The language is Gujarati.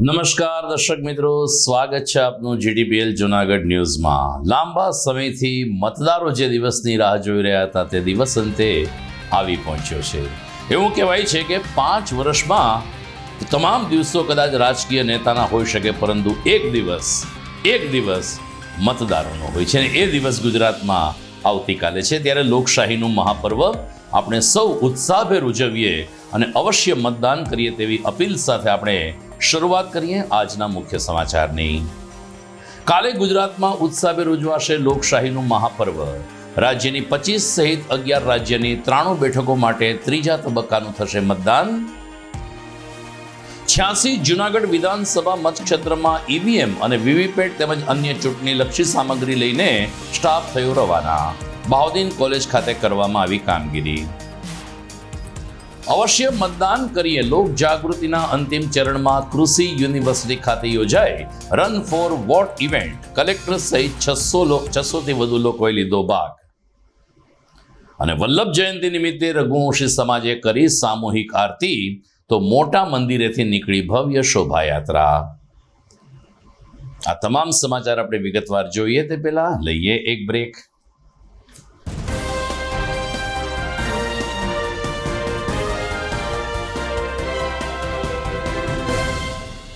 નમસ્કાર દર્શક મિત્રો, સ્વાગત છે આપનું જીડીપીએલ જુનાગઢ ન્યૂઝમાં. લાંબા સમયથી મતદારો જે દિવસની રાહ જોઈ રહ્યા હતા તે દિવસ અંતે આવી પહોંચ્યો છે. એવું કહેવાય છે કે પાંચ વર્ષમાં તમામ દિવસો કદાચ રાજકીય નેતાના હોઈ શકે, પરંતુ એક દિવસ એક દિવસ મતદારોનો હોય છે અને એ દિવસ ગુજરાતમાં આવતીકાલે છે. ત્યારે લોકશાહીનું મહાપર્વ આપણે સૌ ઉત્સાહભેર ઉજવીએ અને અવશ્ય મતદાન કરીએ તેવી અપીલ સાથે આપણે શરૂઆત કરીએ આજના મુખ્ય સમાચારની. કાલે ગુજરાતમાં ઉત્સાહભેર ઉજવાશે લોકશાહીનું મહાપર્વ. રાજ્યની પચીસ સહિત અગિયાર રાજ્યની ત્રાણું બેઠકો માટે ત્રીજા તબક્કાનું થશે મતદાન. છ્યાસી જુનાગઢ વિધાનસભા મતક્ષેત્રમાં ઈવીએમ અને વીવીપેટ તેમજ અન્ય ચૂંટણીલક્ષી સામગ્રી લઈને સ્ટાફ થયો રવાના. બાઉદીન કોલેજ ખાતે કરવામાં આવી કામગીરી. અવશ્ય મતદાન કરીએ. લોક જાગૃતિના અંતિમ ચરણમાં કૃષિ યુનિવર્સિટી ખાતે યોજાય run for vote event. Collector સહિત છસો છસોથી વધુ લોકોએ લીધો ભાગ. અને વલ્લભ જયંતિ નિમિત્તે રઘુવંશી સમાજે કરી સામૂહિક આરતી. તો મોટા મંદિરેથી નીકળી ભવ્ય શોભાયાત્રા. આ તમામ સમાચાર આપણે વિગતવાર જોઈએ તે પહેલાં લઈએ એક બ્રેક.